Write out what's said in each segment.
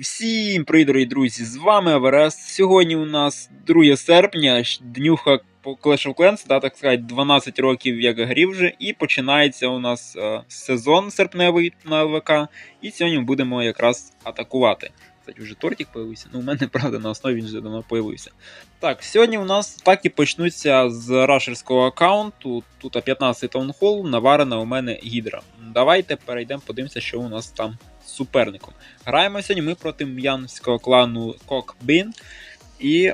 Всім дорогі друзі! З вами Аверест. Сьогодні у нас 2 серпня, днюха по Clash of Clans, да, так сказати, 12 років як грів вже, і починається у нас е, сезон серпневий на ЛВК. І сьогодні будемо якраз атакувати. Кстати, вже тортик появився. Ну, у мене, правда, на основі він вже давно появився. Так, сьогодні у нас атаки почнуться з рашерського аккаунту. Тут 15 таунхол, наварена у мене гідра. Давайте перейдемо, подивимося, що у нас там суперником. Граємо сьогодні ми проти м'янського клану Кокбін. І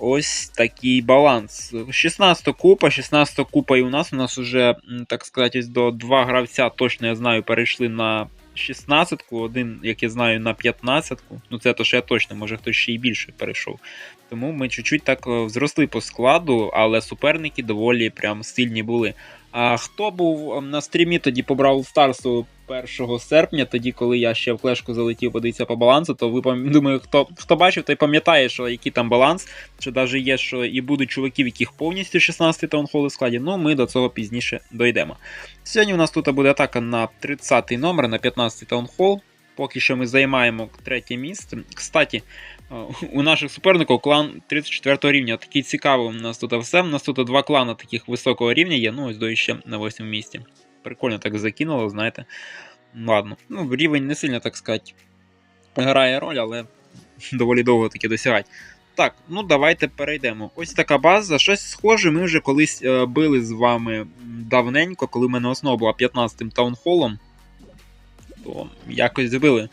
ось такий баланс. 16 купа, 16 купа і у нас. У нас вже, так сказати, до два гравця, точно я знаю, перейшли на 16-ку, один, як я знаю, на 15-ку. Ну це то, що я точно, може хтось ще й більше перейшов. Тому ми чуть-чуть так е, зросли по складу, але суперники доволі прям сильні були. А хто був ем, на стрімі тоді по Бравл Старсу 1 серпня, тоді, коли я ще в клешку залетів подивитися по балансу, то ви думаю, хто, хто бачив, той пам'ятає, що який там баланс, що навіть є, що і будуть чуваки, в яких повністю 16 таунхоли в складі. Ну, ми до цього пізніше дойдемо. Сьогодні у нас тут буде атака на 30-й номер, на 15 таунхол. Поки що ми займаємо третє місце. Кстати, у наших суперників клан 34 рівня. Такий цікавий у нас тут все. У нас тут два клани таких високого рівня є. Ну, ось до ще на 8 місці. Прикольно так закинуло, знаєте. Ладно. Ну, рівень не сильно, так сказати, грає роль, але доволі довго таки досягати. Так, ну давайте перейдемо. Ось така база. Щось схоже, ми вже колись е, били з вами давненько, коли в мене основа була 15-м таунхолом. То якось збили.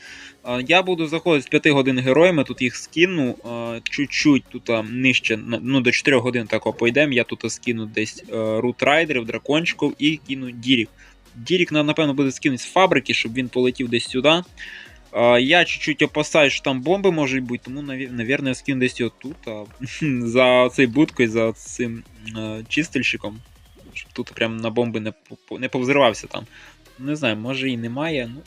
Я буду заходити з 5 годин героями, тут їх скину. Чуть-чуть тут нижче, ну до 4 годин тако пойдемо. Я тут скину десь рутрайдерів, дракончиків і кину дірік. Дірік, напевно, буде скинути з фабрики, щоб він полетів десь сюди. Я чуть-чуть опасаюсь, що там бомби можуть бути, тому, наві- навірно, я скину десь отут, а, за цей будкою, за цим е, чистильщиком. Щоб тут прям на бомби не, не повзривався там. Не знаю, може і немає, ну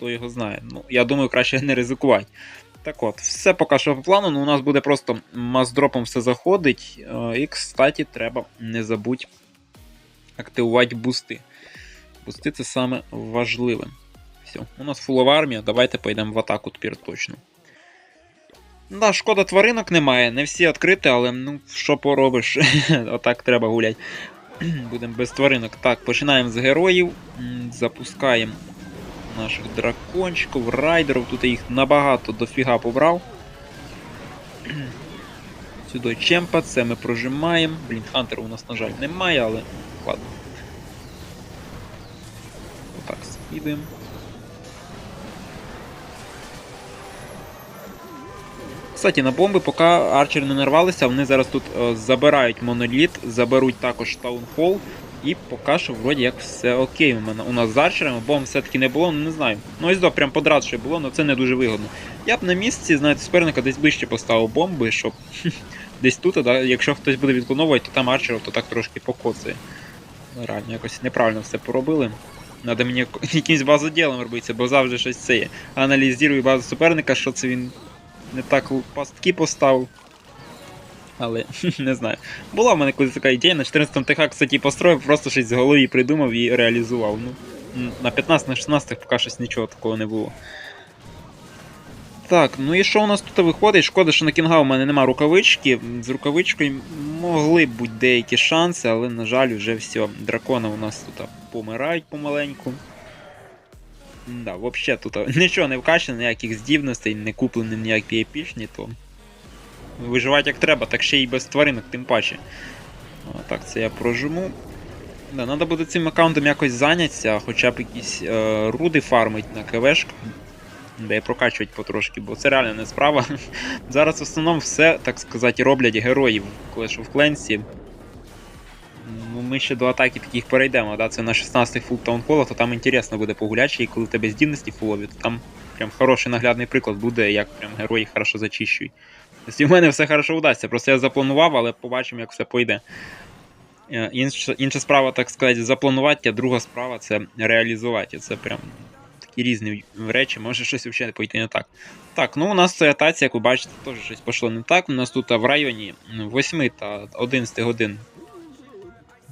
хто його знає. Ну, я думаю, краще не ризикувати. Так от, все поки що по плану, ну у нас буде просто маздропом все заходить. Е, І, кстати, треба не забудь активувати бусти. Бусти це саме важливе. Все, у нас фулова армія, давайте поїдемо в атаку тепер точно. Да, шкода тваринок немає, не всі відкриті, але ну що поробиш, отак треба гуляти. Будемо без тваринок. Так, починаємо з героїв. Запускаємо наших дракончиків, райдерів. Тут я їх набагато дофіга побрав. Сюди чемпа, це ми прожимаємо. Блін, хантера у нас, на жаль, немає, але ладно. Отак, скидуємо. Кстати, на бомби, поки арчери не нарвалися, вони зараз тут е, забирають моноліт, заберуть також таунхол. І поки що вроді як все окей у мене. У нас з арчерами, бомб все-таки не було, ну не знаю. Ну ось до, прям подрад ще було, але це не дуже вигодно. Я б на місці, знаєте, суперника десь ближче поставив бомби, щоб десь тут, да, якщо хтось буде відклоновувати, то там арчерів, то так трошки покоцає. Ну, Реально, якось неправильно все поробили. Надо мені якимось базоділом робити, бо завжди щось це є. Аналізую базу суперника, що це він не так пастки поставив. Але не знаю. Була в мене колись така ідея, на 14 ТХ, кстати, построїв, просто щось з голові придумав і реалізував. Ну, на 15 на 16 поки щось нічого такого не було. Так, ну і що у нас тут виходить? Шкода, що на кінга у мене нема рукавички. З рукавичкою могли б бути деякі шанси, але, на жаль, вже все. Дракони у нас тут помирають помаленьку. Да, взагалі тут нічого не вкачано, ніяких здібностей, не куплені ніякі епічні, то виживати як треба, так ще й без тваринок, тим паче. А, так, це я прожму. Да, Треба буде цим аккаунтом якось зайнятися, хоча б якісь е, руди фармить на КВшку. Де прокачувати потрошки, бо це реально не справа. Зараз в основному все, так сказати, роблять героїв Clash of Clans. Ну, ми ще до атаки таких перейдемо, да? це на 16 фул таунхолах, то там інтересно буде погуляти, і коли тебе здібності фулові, то там прям хороший наглядний приклад буде, як прям герої хорошо зачищують. Тобто в мене все хорошо вдасться, просто я запланував, але побачимо, як все пойде. Е, Інша, інша справа, так сказати, запланувати, а друга справа це реалізувати. Це прям такі різні речі, може щось взагалі пойти не так. Так, ну у нас це атація, як ви бачите, теж щось пішло не так. У нас тут в районі 8 та 11 годин,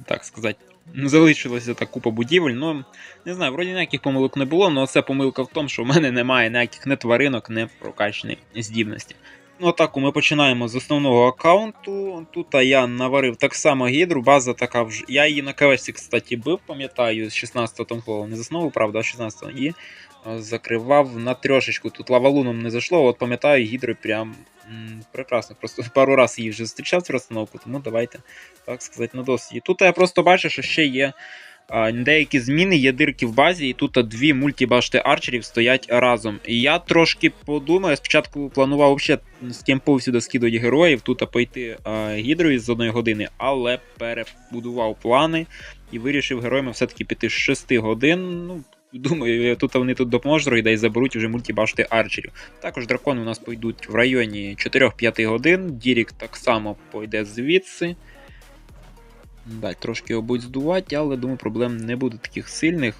так сказати, залишилося та купа будівель. Ну, не знаю, вроді ніяких помилок не було, але це помилка в тому, що в мене немає ніяких не тваринок, не прокачаної здібності. Ну, атаку ми починаємо з основного аккаунту. Тут я наварив так само гідру, база така вже. Я її на квесті, кстати, бив, пам'ятаю, з 16-го тонколу. Не з основу, правда, а 16-го. І закривав на трьошечку. Тут лавалуном не зайшло, от пам'ятаю, гідри прям м, прекрасно. Просто пару разів її вже зустрічав цю розстановку, тому давайте, так сказати, на досвіді. Тут я просто бачу, що ще є. Деякі зміни є дирки в базі, і тут дві мультібашти арчерів стоять разом. І я трошки подумав, я спочатку планував взагалі з кемпов сюди скидувати героїв, тут пойти гідрою з одної години, але перебудував плани і вирішив героями все-таки піти з 6 годин. Ну, Думаю, тут вони тут допоможуть і заберуть вже мультібашти арчерів. Також дракони у нас пойдуть в районі 4-5 годин. Дірік так само пойде звідси. Да, трошки його будуть здувати, але думаю, проблем не буде таких сильних.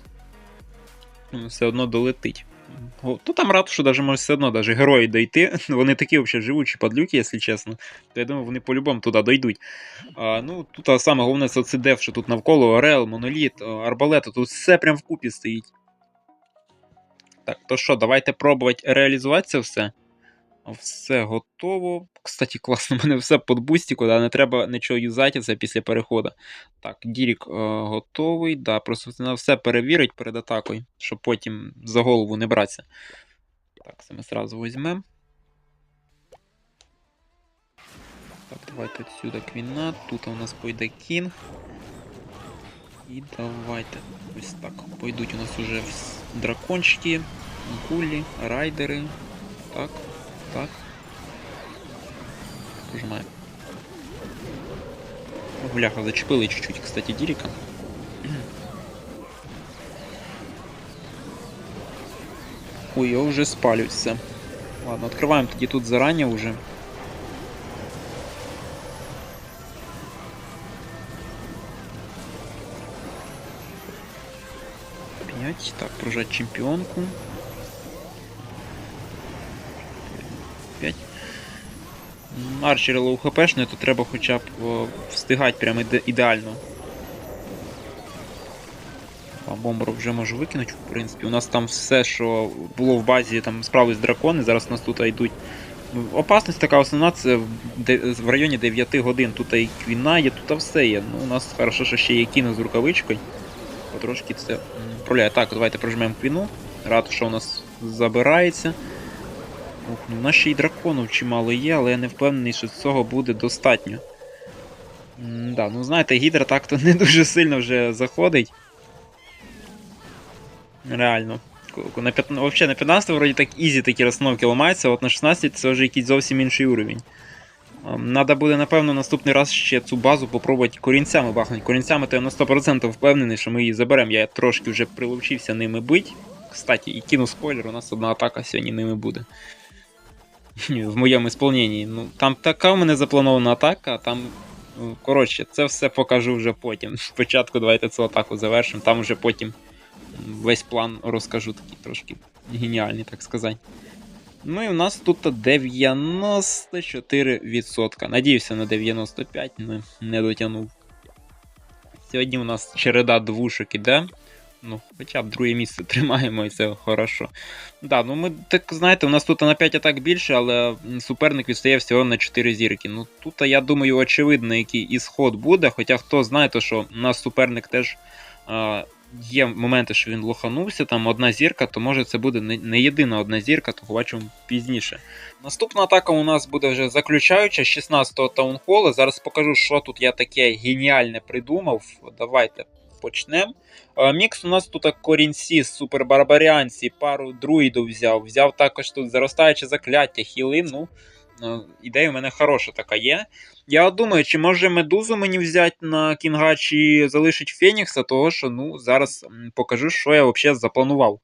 Все одно долетить. То там ратушу даже може все одно даже герої дойти. Вони такі взагалі живучі падлюки, якщо чесно. То я думаю, вони по-любому туди дойдуть. А, ну, Тут саме головне це дев, що тут навколо Орел, Моноліт, Арбалета, тут все прям вкупі стоїть. Так, то що, давайте пробувати реалізувати це все. Все готово. Кстати, класно, в мене все під бустіку, да, не треба нічого юзати це після переходу. Так, Дірік е, готовий. Да, Просто треба все перевірити перед атакою, щоб потім за голову не братися. Так, це ми одразу візьмемо. Так, давайте отсюда квіна. Тут у нас пойде кінг. І давайте ось так. Пойдуть у нас уже дракончики, гулі, райдери. Так. Так. Прожимаем. Бляха, зачепили чуть-чуть, кстати, Дирика. Ой, я уже спалюсь. Ладно, открываем тоді тут заранее уже. Пять. Так, прожать чемпионку. 5. Арчери лоу хпшний, то треба хоча б встигати прямо іде ідеально. А бомбару вже можу викинути, в принципі. У нас там все, що було в базі, там справились дракони, зараз у нас тут йдуть. Опасність така основна, це в, районі 9 годин. Тут і квіна є, тут все є. Ну, У нас хорошо, що ще є кіно з рукавичкою. Потрошки це проляє. Так, давайте прожмемо квіну. Рад, що у нас забирається. Ух, ну нас ще й драконів чимало є, але я не впевнений, що цього буде достатньо. М да, ну знаєте, гідра так-то не дуже сильно вже заходить. Реально. На 15, Взагалі на 15 вроді так ізі такі розстановки ламаються, а от на 16 це вже якийсь зовсім інший уровень. Надо буде, напевно, наступний раз ще цю базу попробувати корінцями бахнути. Корінцями то я на 100% впевнений, що ми її заберемо. Я трошки вже прилучився ними бить. Кстати, і кину спойлер, у нас одна атака сьогодні ними буде. в моєму ісполненні. Ну, Там така у мене запланована атака, там. ну, Коротше, це все покажу вже потім. Спочатку давайте цю атаку завершимо, там вже потім весь план розкажу такий трошки геніальний, так сказати. Ну і у нас тут 94%. Надіюся на 95%, але не дотягнув. Сьогодні у нас череда двушок іде. Ну, хоча б друге місце тримаємо і це хорошо. Да, ну ми так знаєте, у нас тут на 5 атак більше, але суперник відстає всього на 4 зірки. Ну тут, я думаю, очевидно, який ісход буде. Хоча хто знає, то що у нас суперник теж а, є моменти, що він лоханувся, там одна зірка, то може це буде не, єдина одна зірка, то побачимо пізніше. Наступна атака у нас буде вже заключаюча 16-го таунхола. Зараз покажу, що тут я таке геніальне придумав. Давайте почнемо. Мікс у нас тут корінці, супербарбаріанці, пару друїдів взяв. Взяв також тут заростаюче закляття, хіли. Ну, ідея в мене хороша така є. Я думаю, чи може медузу мені взяти на кінга, чи залишить Фенікса, того що ну, зараз покажу, що я взагалі запланував.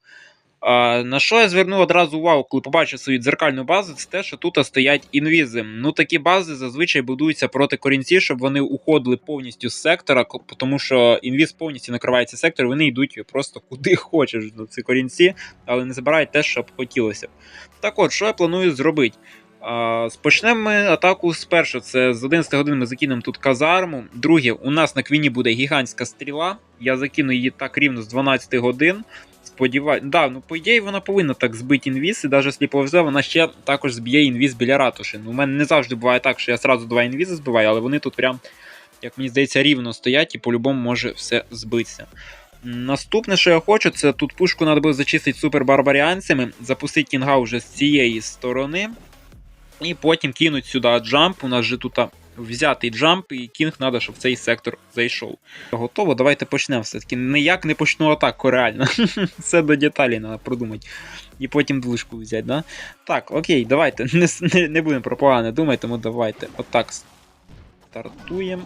На що я звернув одразу увагу, коли побачив свою дзеркальну базу, це те, що тут стоять інвізи. Ну такі бази зазвичай будуються проти корінців, щоб вони уходили повністю з сектора, тому що інвіз повністю накривається сектор, вони йдуть просто куди хочеш до ці корінці, але не забирають те, що б хотілося. Так от, що я планую зробити? А, Почнемо ми атаку спершу. Це з 11 години ми закинемо тут казарму. Друге, у нас на квіні буде гігантська стріла. Я закину її так рівно з 12 годин. Сподіваюсь, да, ну по ідеї вона повинна так збити інвіз, і навіть якщо повезе, вона ще також зб'є інвіз біля ратуші. Ну, у мене не завжди буває так, що я сразу два інвізи збиваю, але вони тут прям, як мені здається, рівно стоять і по-любому може все збитися. Наступне, що я хочу, це тут пушку треба буде зачистити супербарбаріанцями, запустити кінга вже з цієї сторони. І потім кинуть сюди джамп. У нас же тут взятий джамп, і кінг треба, щоб цей сектор зайшов. Готово, давайте почнемо все-таки. Ніяк не почну атаку, реально. Все до деталей треба продумати. І потім движку взяти, да? Так, окей, давайте. Не, не, не будемо про погане думати, тому давайте. Отак стартуємо.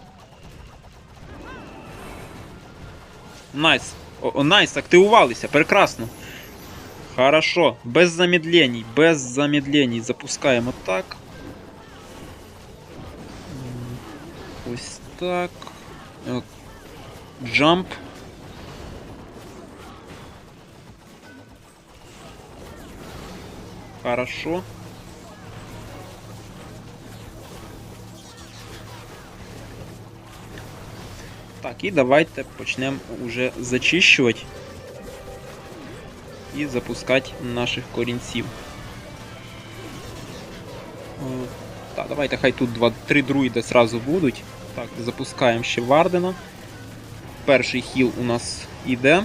Найс. О, найс, активувалися, прекрасно. Хорошо, без замедлений, без замедлений. Запускаємо так. Так. Е, Джамп. Хорошо. Так, і давайте почнемо уже зачищувати і запускати наших корінців. Е, Так, давайте хай тут 2-3 друїди зразу будуть. Так, запускаємо ще Вардена. Перший хіл у нас іде.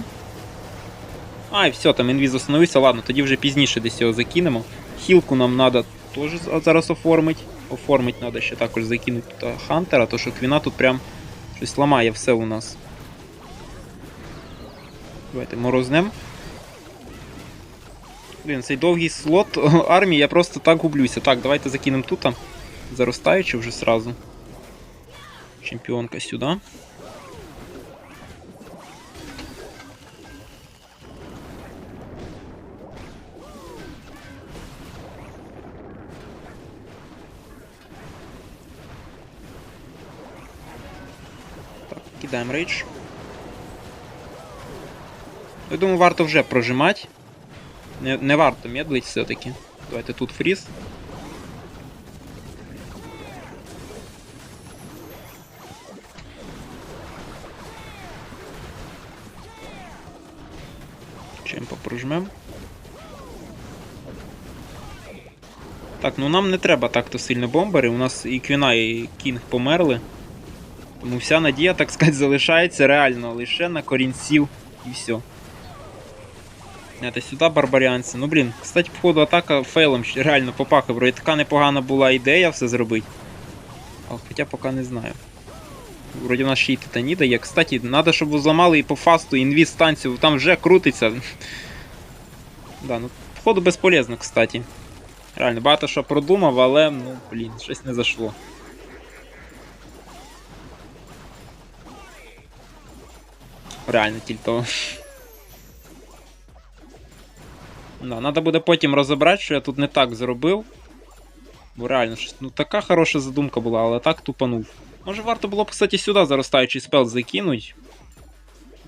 А, і все, там інвіз остановився. Ладно, тоді вже пізніше десь його закинемо. Хілку нам треба теж зараз оформити. Оформити треба ще також закинути тут Хантера, то що Квіна тут прям щось ламає все у нас. Давайте морознем. Блін, цей довгий слот армії, я просто так гублюся. Так, давайте закинемо тут. Заростаючи вже сразу. Чемпіонка сюди. Так, кидаємо рейдж. Я думаю, варто вже прожимати. Не, не варто медлить все-таки. Давайте тут фріз. Ну нам не треба так-то сильно бомбери. У нас і Квіна, і Кінг померли. Тому вся надія, так сказати, залишається реально лише на корінців і все. Это сюди барбаріанці. Ну блін, кстати, походу атака фейлом реально попахав. Така непогана була ідея все зробити. А хоча поки не знаю. Вроді в нас ще й титаніда є. Кстати, треба, щоб зламали і по фасту інвіз станцію, там вже крутиться. да, ну, походу безполезно, кстати. Реально, багато що продумав, але, ну, блін, щось не зашло. Реально, тільки. Да, Надо буде потім розібрати, що я тут не так зробив. Бо реально, щось, ну така хороша задумка була, але так тупанув. Може варто було, кстати, сюди заростаючий спел закинуть.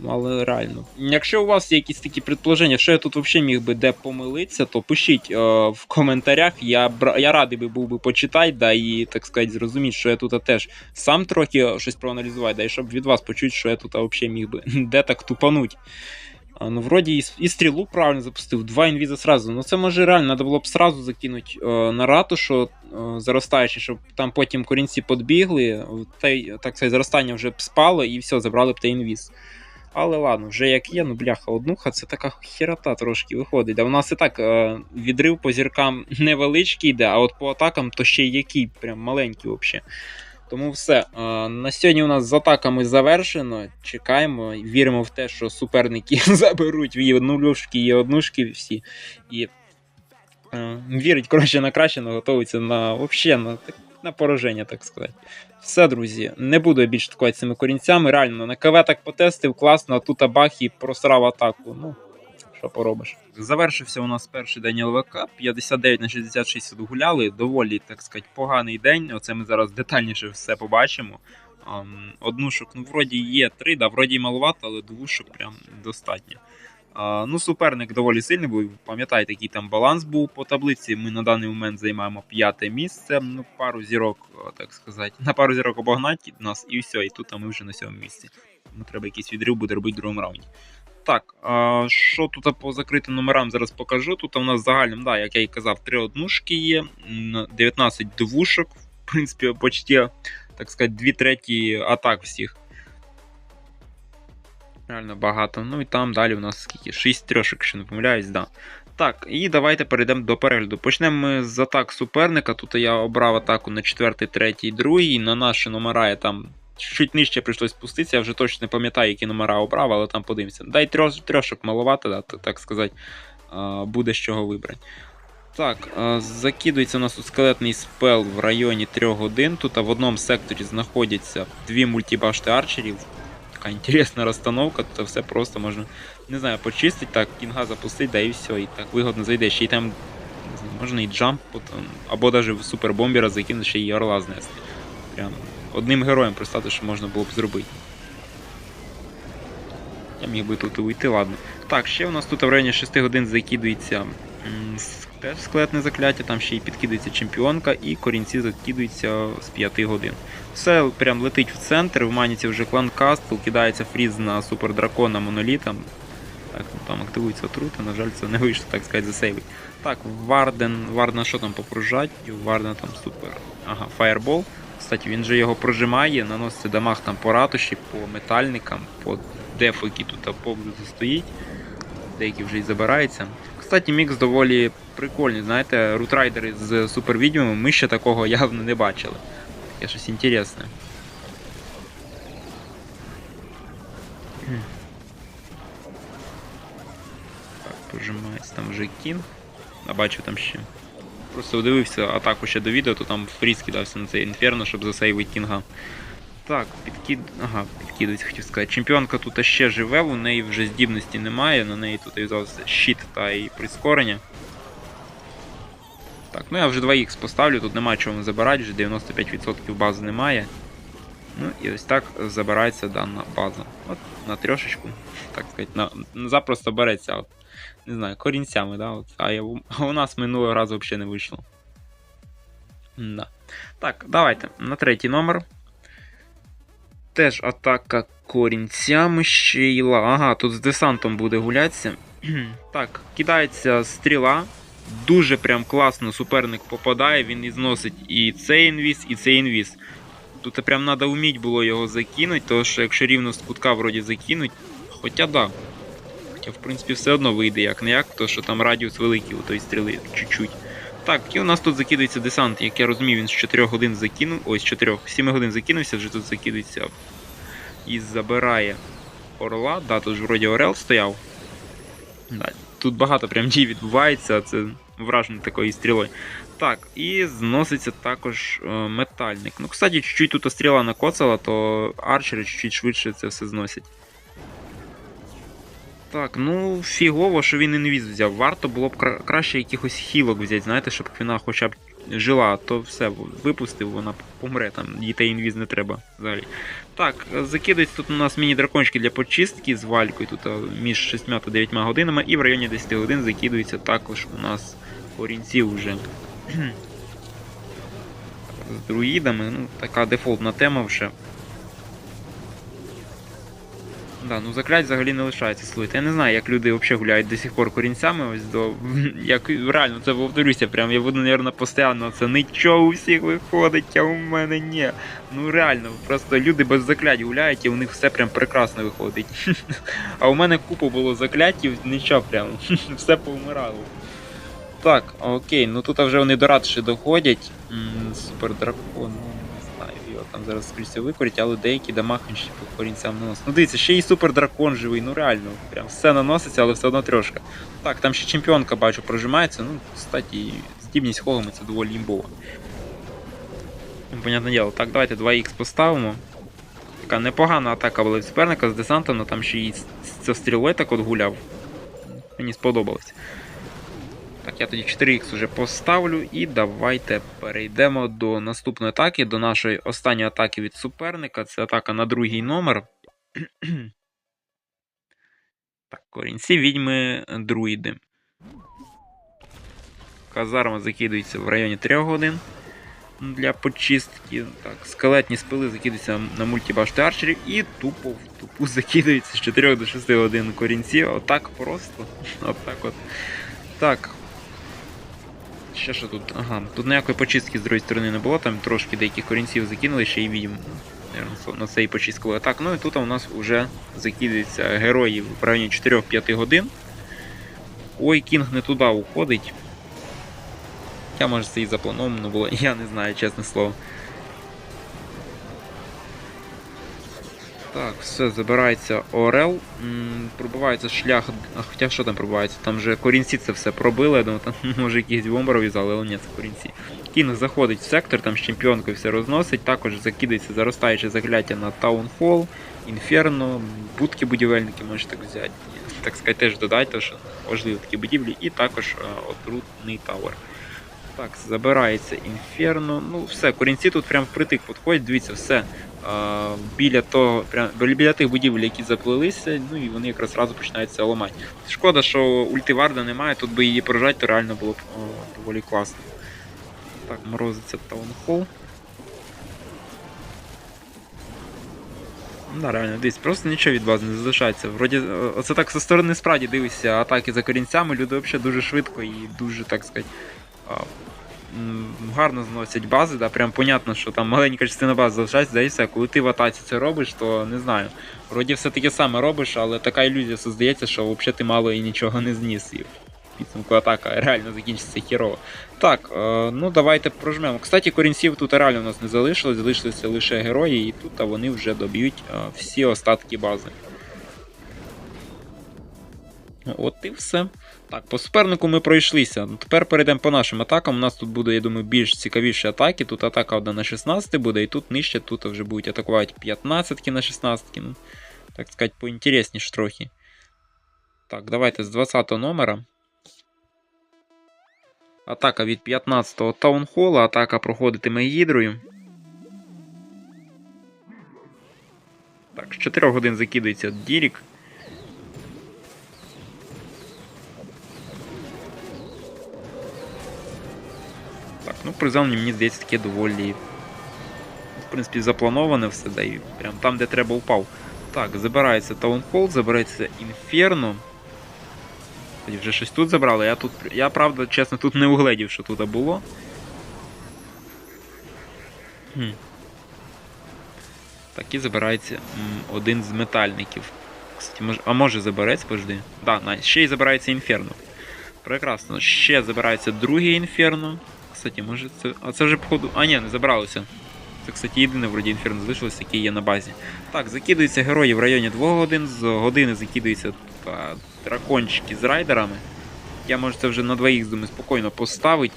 Але реально. Якщо у вас є якісь такі предположення, що я тут взагалі міг би де помилитися, то пишіть е, в коментарях. Я я радий би був би почитати, да, і, так сказати, зрозуміти, що я тут теж сам трохи щось проаналізувати, да, і щоб від вас почути, що я тут взагалі міг би де так тупануть. Ну, вроді і, і стрілу правильно запустив, два інвіза сразу. Ну це може реально треба було б сразу закинути е, на ратушу, е, заростаючи, щоб там потім корінці подбігли, те, так сказати, заростання вже б спало і все, забрали б той інвіз. Але ладно, вже як є, ну бляха, однуха, це така херота трошки виходить. Да у нас і так е, відрив по зіркам невеличкий йде, а от по атакам то ще який, прям маленький взагалі. Тому все. Е, На сьогодні у нас з атаками завершено. Чекаємо, віримо в те, що суперники заберуть і нулюшки, і однушки всі. І е, вірить коротше на краще, але готується на вообще на, так- на пораження, так сказати. Все, друзі, не буду я більше такувати цими корінцями. Реально, на КВ так потестив, класно, а тут абах і просрав атаку. Ну, що поробиш. Завершився у нас перший день ЛВК. 59 на 66 відгуляли. Доволі, так сказати, поганий день. Оце ми зараз детальніше все побачимо. Однушок, ну, вроді є три, да, вроді маловато, але двушок прям достатньо. Ну, суперник доволі сильний був. Пам'ятаєте, який там баланс був по таблиці. Ми на даний момент займаємо п'яте місце. Ну, пару зірок, так сказати, на пару зірок обогнати нас і все. І тут а ми вже на сьомому місці. Тому треба якийсь відрив буде робити в другому раунді. Так, а, що тут по закритим номерам зараз покажу. Тут у нас загальним, да, як я і казав, 3 однушки є, м, 19 двушок. В принципі, почти, так сказати, 2 треті атак всіх. Реально багато. Ну і там далі у нас скільки? 6 трьошок, якщо не помиляюсь, да. Так, і давайте перейдемо до перегляду. Почнемо ми з атак суперника. Тут я обрав атаку на 4, 3, 2. На наші номера я там чуть нижче прийшлось спуститися. Я вже точно не пам'ятаю, які номера обрав, але там подивимося. Дай трьош, трьошок маловато, да, так сказати, буде з чого вибрати. Так, закидується у нас тут скелетний спел в районі 3 годин. Тут в одному секторі знаходяться дві мультибашти арчерів. Така інтересна розстановка, тут все просто можна, не знаю, почистити, так, кінга запустити, да і все, і так вигодно зайде. Ще й там можна і джамп, або навіть в супербомбера закинути ще й орла знести. Прям одним героєм представте, що можна було б зробити. Я міг би тут уйти, ладно. Так, ще у нас тут в районі 6 годин закидується теж скелетне закляття, там ще й підкидується чемпіонка, і корінці закидуються з 5 годин. Все прям летить в центр, в маніці вже клан Кастл, кидається фріз на супердракона монолітом. Так, ну там активується отрута, на жаль, це не вийшло, так сказати, засейвить. Так, Варден, Вардена що там по? Вардена там супер. Ага, Фаербол. Кстати, він же його прожимає, наноситься дамаг там по ратуші, по метальникам, по дефу, який тут поблизу стоїть. Деякі вже й забираються. Кстати, мікс доволі прикольний, знаєте, рутрайдери з супервідьмами ми ще такого явно не бачили. Таке щось інтересне. Так, пожимається там вже кінг. А бачу там ще. Просто дивився атаку ще до відео, то там фріз кидався на цей інферно, щоб засейвити кінга. Так, підкид... Ага, підкидується, хотів сказати. Чемпіонка тут ще живе, у неї вже здібності немає, на неї тут в'язався щит та і прискорення. Так, ну я вже 2х поставлю, тут немає чого забирати, вже 95% бази немає. Ну і ось так забирається дана база. От на трьошечку, так сказати, на, запросто береться. От, Не знаю, корінцями, да? От, а, я, у нас минулого разу взагалі не вийшло. Да. Так, давайте на третій номер. Теж атака корінцями ще й. Ага, тут з десантом буде гулятися. так, кидається стріла. Дуже прям класно суперник попадає, він і зносить і цей інвіз, і цей інвіз. Тут прям треба вміти було його закинути, тому що якщо рівно з кутка вроді закинуть, хоча да. Хоча в принципі все одно вийде як не як, то що там радіус великий у той стріли чуть-чуть. Так, і у нас тут закидується десант, як я розумію, він з 4 годин закинув. Ось 4, 7 годин закинувся, вже тут закидується і забирає орла. Да, тут ж вроді Орел стояв. Да, Тут багато прям дій відбувається, це враження такої стрілою. Так, і зноситься також е, метальник. Ну, кстати, чуть-чуть тут стріла накоцала, то арчери чуть-чуть швидше це все зносять. Так, ну фігово, що він інвіз взяв. Варто було б краще якихось хілок взяти, знаєте, щоб вона хоча б жила, то все, випустив, вона помре, там дітей інвіз не треба взагалі. Так, закидають тут у нас міні-дракончики для почистки з валькою, тут між 6 та 9 годинами, і в районі 10 годин закидується також у нас корінці вже. З друїдами, ну, така дефолтна тема вже. Да, ну заклять взагалі не лишається слухайте. Я не знаю, як люди взагалі гуляють до сих пор корінцями. Ось до. Як реально це повторюся, прям я буду, мабуть, постійно це нічого у всіх виходить, а у мене ні. Ну реально, просто люди без заклять гуляють і у них все прям прекрасно виходить. А у мене купу було заклятів, нічого прям, все повмирало. Так, окей, ну тут вже вони до ратуші доходять. Супер дракон там зараз скрізь викорять, але деякі дамаг він ще по корінцям наносить. Ну дивіться, ще й супер дракон живий, ну реально, прям все наноситься, але все одно трошки. Так, там ще чемпіонка бачу прожимається, ну, кстати, здібність холами це доволі імбова. Понятне діло. Так, давайте 2х поставимо. Така непогана атака була від суперника з десантом, але там ще й з стрілою так от гуляв. Мені сподобалось. Я тоді 4х вже поставлю і давайте перейдемо до наступної атаки, до нашої останньої атаки від суперника. Це атака на другий номер. Так, корінці, відьми, друїди. Казарма закидується в районі 3 годин для почистки. Так, скелетні спили закидуються на мультібашти арчерів і тупо в тупу закидується з 4 до 6 годин корінці. Отак просто. Отак от. Так. Ще що тут? Ага, тут ніякої почистки з другої сторони не було, там трошки деяких корінців закинули, ще й відьм. На цей почистковий атак. Ну і тут у нас вже закидається герої в районі 4-5 годин. Ой, кінг не туди уходить. Я може це і заплановано було, я не знаю, чесне слово. Так, все, забирається Орел. Пробивається шлях. А хоча що там пробивається? Там вже корінці це все пробили, я думаю, там може якісь бомбер в'язали, але ні, це корінці. Кінг заходить в сектор, там з чемпіонкою все розносить, також закидається заростаюче закляття на Таунхол, Інферно, будки будівельники можете так взяти. Так сказати, теж додайте, що важливі такі будівлі, і також е, отрутний тавер. Так, забирається інферно. Ну, все, корінці тут прям впритик підходять, дивіться, все. А, біля того, прям, біля тих будівель, які заплилися, ну і вони якраз одразу починаються ламати. Шкода, що ультиварда немає, тут би її прожати, то реально було б о, доволі класно. Так, морозиться таунхол. Ну, Да, реально, дивись, просто нічого від вас не залишається. Вроді, е, оце так зі сторони справді дивишся атаки за корінцями, люди взагалі дуже швидко і дуже, так сказати, гарно зносять бази, да, прям понятно, що там маленька частина бази залишається, да, все. Коли ти в атаці це робиш, то не знаю. Вроді все таке саме робиш, але така ілюзія создається, що взагалі ти мало і нічого не зніс. І підсумку атака реально закінчиться хірово. Так, е, ну давайте прожмемо. Кстати, корінців тут реально у нас не залишилось, залишилися лише герої, і тут а вони вже доб'ють е, всі остатки бази. От і все. Так, по супернику ми пройшлися. Ну, Тепер перейдемо по нашим атакам. У нас тут буде, я думаю, більш цікавіші атаки. Тут атака одна на 16 буде, і тут нижче, тут вже будуть атакувати 15 на 16. Ну, так сказати, поінтересніше трохи. Так, давайте з 20 номера. Атака від 15-го таунхола, атака проходитиме гідрою. Так, з 4 годин закидується Дірік. Ну приземлення, мені здається, таке доволі. В принципі, заплановане все, да і прям там, де треба упав. Так, забирається таунхол, забирається інферно. Тоді вже щось тут забрали. Я тут. Я правда, чесно, тут не угледів, що тут було. Хм. Так, і забирається один з метальників. Кстати, може, а може забереться, пожди. Да, ще й забирається інферно. Прекрасно. Ще забирається другий інферно. Кстати, може це. А це вже походу. А ні, не забралося. Це, кстати, єдине вроді інферно залишилось, який є на базі. Так, закидуються герої в районі 2 годин, з години закидуються та, дракончики з райдерами. Я можу це вже на двоїх думаю, спокійно поставити.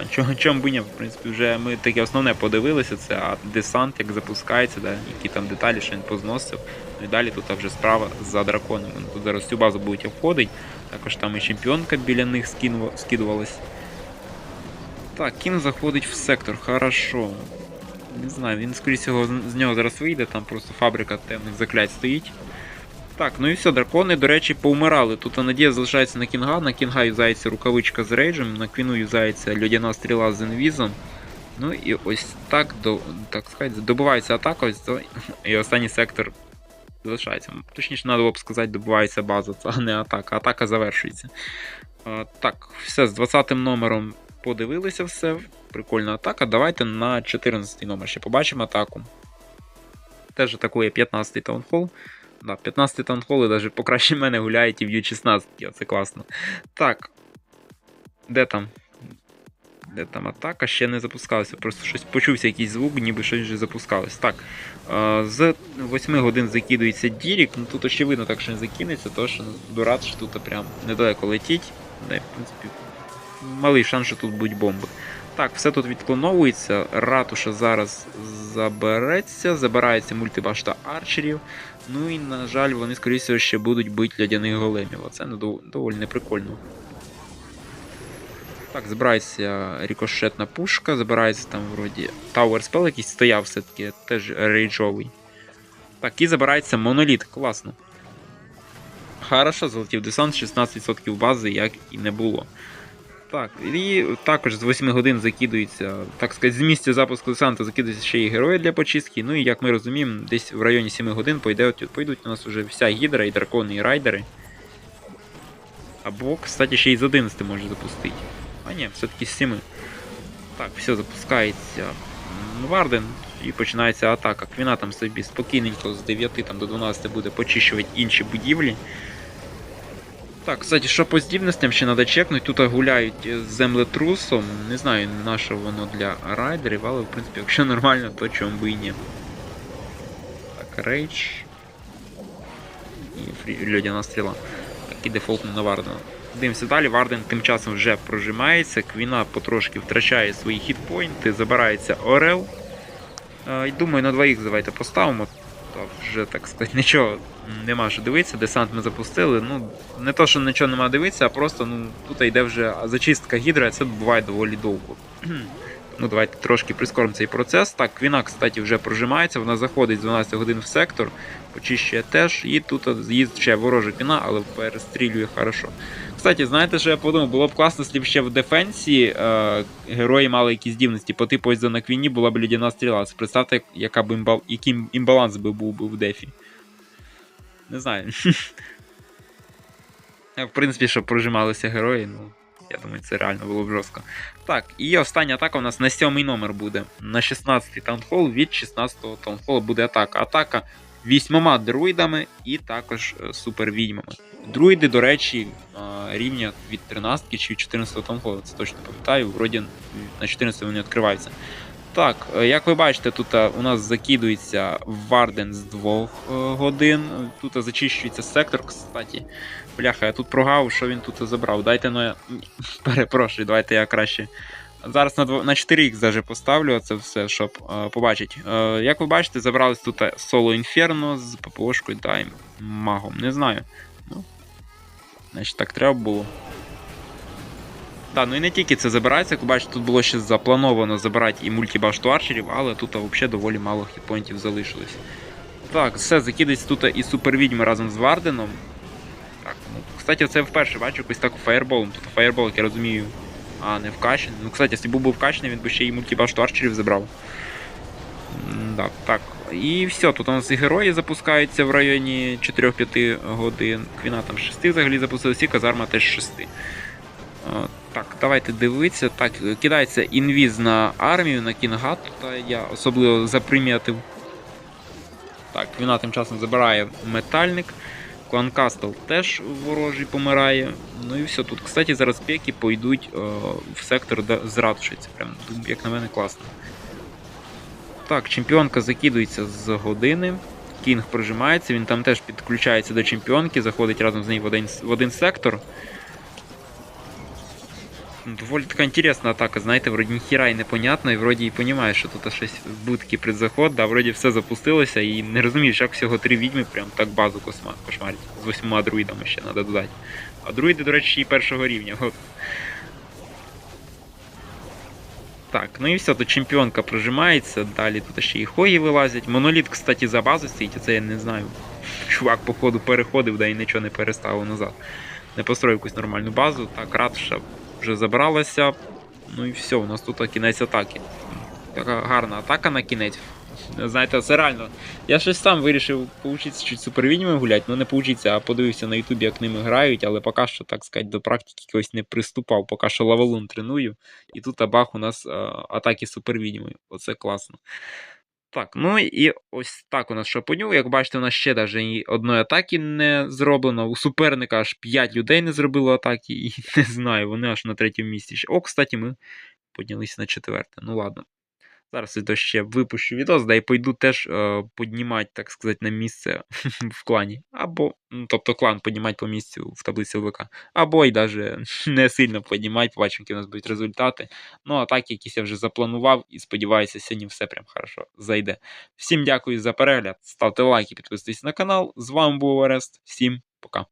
А чому, чому би ні, в принципі, вже ми таке основне подивилися, це а десант, як запускається, да, які там деталі, що він позносив. Ну і далі тут вже справа за драконами. Тут зараз цю базу будуть обходити. Також там і чемпіонка біля них скидувалась. Так, Кін заходить в сектор, хорошо. Не знаю, він, скоріше всього, з- нього зараз вийде, там просто фабрика темних заклять стоїть. Так, ну і все, дракони, до речі, поумирали. Тут надія залишається на кінга, на кінга юзається рукавичка з рейджем, на квіну юзається льодяна стріла з інвізом. Ну і ось так, до, так сказати, добувається атака, ось то, і останній сектор залишається. Точніше, треба було б сказати, добувається база, це не атака. Атака завершується. А, так, все, з 20 м номером подивилися все. Прикольна атака. Давайте на 14 номер ще побачимо атаку. Теж атакує 15-й таунхол. Да, 15 таунхоли навіть покраще мене гуляють і в U16, це класно. Так. Де там? Де там атака? Ще не запускалася. Просто щось почувся якийсь звук, ніби щось вже запускалось. Так. З 8 годин закидується Дірік. Ну тут очевидно так, що не закинеться, тому що дурат, що тут прям недалеко летіть. Да, в принципі, малий шанс, що тут будуть бомби. Так, все тут відклоновується. Ратуша зараз забереться, забирається мультибашта арчерів. Ну і, на жаль, вони, скоріше, ще будуть бити лядяних големів. Оце ну, доволі неприкольно. Так, збирається рікошетна пушка, забирається там вроді Tower Spell якийсь стояв все-таки, теж рейджовий. Так, і забирається моноліт, класно. хорошо, залетів десант, 16% бази, як і не було. Так, і також з 8 годин закидується, так сказати, з місця запуску десанту закидується ще й герої для почистки. Ну і як ми розуміємо, десь в районі 7 годин пойдуть, пойдуть у нас вже вся гідра, і дракони, і райдери. Або, кстати, ще й з 11 може запустити. А ні, все-таки з 7. Так, все, запускається Варден і починається атака. Квіна там собі спокійненько з 9 там, до 12 буде почищувати інші будівлі. Так, кстати, що по здібностям ще треба чекнути. Тут гуляють з землетрусом. Не знаю, на що воно для райдерів, але в принципі, якщо нормально, то чому би і ні. Так, рейдж. І фрі... льодяна стріла. Так, і дефолтно на Вардена. Дивимося далі, Варден тим часом вже прожимається, Квіна потрошки втрачає свої хітпойнти, забирається Орел. Е, І думаю, на двоїх давайте поставимо. Вже, так сказати, нічого нема що дивитися. Десант ми запустили. Ну, не то, що нічого нема дивитися, а просто ну, тут йде вже зачистка гідра, а це буває доволі довго. ну, давайте трошки прискоримо цей процес. Так, Квіна, кстати, вже прожимається, вона заходить з 12 годин в сектор, почищує теж, і тут з'їзд ще ворожа квіна, але перестрілює хорошо. Кстати, знаєте, що я подумав, було б класно, б ще в дефенсі е, герої мали якісь здібності. По типу ось на квіні була б людяна стріла. Представте, яка б імбал... яким імбаланс би був би в дефі. Не знаю. Е, В принципі, щоб прожималися герої, ну. Я думаю, це реально було б жорстко. Так, і остання атака у нас на сьомий номер буде. На 16-й таунхол від 16-го таунхолу буде атака. Атака вісьмома друїдами і також е, супервідьмами. Друїди, до речі, е, рівня від 13 чи від 14 таунхолу, це точно пам'ятаю. Вроді на 14 вони відкриваються. Так, е, як ви бачите, тут у нас закидується Варден з 2 годин. Тут зачищується сектор, кстати. Бляха, я тут прогав, що він тут забрав. Дайте ну я. Перепрошую, давайте я краще. Зараз на 2, на 4х даже поставлю це все, щоб е, побачити. Е, як ви бачите, забрались тут соло Інферно з ППОшкою та й магом. Не знаю. Ну, Значить, так треба було. Так, ну і не тільки це забирається, як ви бачите, тут було ще заплановано забирати і мультибашту арчерів, але тут взагалі доволі мало хітпоінтів залишилось. Так, все, закидається тут і супервідьми разом з Варденом. Так, ну, кстати, це вперше бачу якось так фаєрболом. Тут фаєрбол, як я розумію, а не вкачаний. Ну, кстати, якщо був би вкачаний, він би ще й мультибашту арчерів забрав. Да, так. І все, тут у нас і герої запускаються в районі 4-5 годин. Квіна там 6 взагалі запустилася, і казарма теж 6. Так, давайте дивитися. Так, кидається інвіз на армію, на кінгат. Тут я особливо запримітив. Так, Квіна тим часом забирає метальник. Клан Кастл теж ворожий помирає. Ну і все. Тут, кстати, зараз пеки пойдуть е, в сектор з ратушиці. Прям, як на мене, класно. Так, чемпіонка закидується з години. Кінг прожимається, він там теж підключається до чемпіонки, заходить разом з нею в один, в один сектор. Доволі така інтересна атака, знаєте, вроді ніхіра і непонятно, і вроді і розумієш, що тут щось був такий предзаход, да, вроді все запустилося, і не розумієш, як всього три відьми прям так базу кошмарить. З восьмома друїдами ще треба додати. А друїди, до речі, і першого рівня. От. Так, ну і все, тут чемпіонка прожимається, далі тут ще і хої вилазять. Моноліт, кстати, за базу стоїть, це я не знаю. Чувак, походу, переходив, да і нічого не переставив назад. Не построїв якусь нормальну базу. Так, ратуша вже забралася. Ну і все, у нас тут кінець атаки. Така гарна атака на кінець. Знаєте, це реально. Я щось сам вирішив поучитися чуть супервідьми гуляти, ну не поучитися, а подивився на Ютубі, як ними грають, але поки що, так сказати, до практики якось не приступав, поки що лавалун треную. І тут абах у нас а, атаки супервідьми. Оце класно. Так, ну і ось так у нас шапоню. Як бачите, у нас ще навіть одної атаки не зроблено. У суперника аж 5 людей не зробило атаки, і не знаю, вони аж на третьому місці. О, кстати, ми поднялись на четверте. Ну ладно. Зараз я ще випущу відос, да і пойду теж е, піднімати, так сказати, на місце в клані. Або, ну, тобто клан піднімати по місцю в таблиці ВК. Або й навіть не сильно піднімати, побачимо, які у нас будуть результати. Ну, а так, якісь я вже запланував і сподіваюся, сьогодні все прям хорошо зайде. Всім дякую за перегляд. Ставте лайки, підписуйтесь на канал. З вами був Орест. Всім пока.